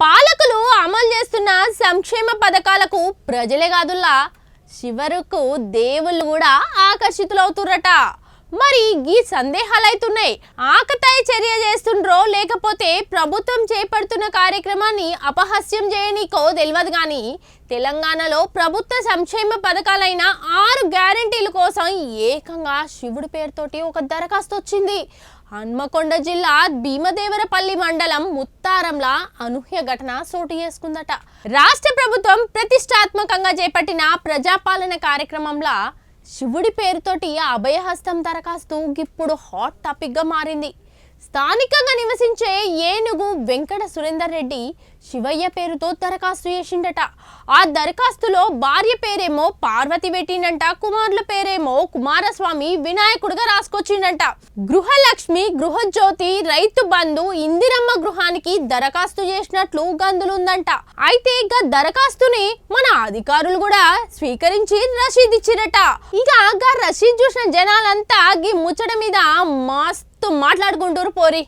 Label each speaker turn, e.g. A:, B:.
A: పాలకులు అమలు చేస్తున్న సంక్షేమ పథకాలకు ప్రజలే కాదుల్లా చివరకు దేవుళ్ళు కూడా ఆకర్షితులవుతుర్రట. మరి ఈ సందేహాలు అవుతున్నాయి ఆకతాయి చర్య చేస్తుండ్రో లేకపోతే ప్రభుత్వం చేపడుతున్న కార్యక్రమాన్ని అపహాస్యం చేయనీకో తెలియదు కానీ తెలంగాణలో ప్రభుత్వ సంక్షేమ పథకాలైన ఆరు గ్యారంటీల కోసం ఏకంగా శివుడి పేరుతోటి ఒక దరఖాస్తు వచ్చింది. హన్మకొండ జిల్లా భీమదేవరపల్లి మండలం ముత్తారంలా అనూహ్య ఘటన చోటు చేసుకుందట. రాష్ట్ర ప్రభుత్వం ప్రతిష్టాత్మకంగా చేపట్టిన ప్రజాపాలన కార్యక్రమంలో శివుడి పేరుతోటి అభయహస్తం దరఖాస్తు ఇప్పుడు హాట్ టాపిక్గా మారింది. స్థానికంగా నివసించే ఏనుగు వెంకట సురేందర్ రెడ్డి శివయ్య పేరుతో దరఖాస్తు చేసిండట. ఆ దరఖాస్తులో భార్య పేరేమో పార్వతి పెట్టిండంట కుమారుల పేరేమో కుమారస్వామి వినాయకుడుగా రాసుకొచ్చిండంట. గృహలక్ష్మి గృహజ్యోతి రైతు బంధు ఇందిరమ్మ గృహానికి దరఖాస్తు చేసినట్లు గందులుందంట. అయితే ఇక దరఖాస్తుని మన అధికారులు కూడా స్వీకరించి రసీదు ఇచ్చిరట. ఇక గా రసీద్ చూసిన జనాలంతా ఈ ముచ్చట మీద మస్తు మాట్లాడుకుంటూరు పోరి.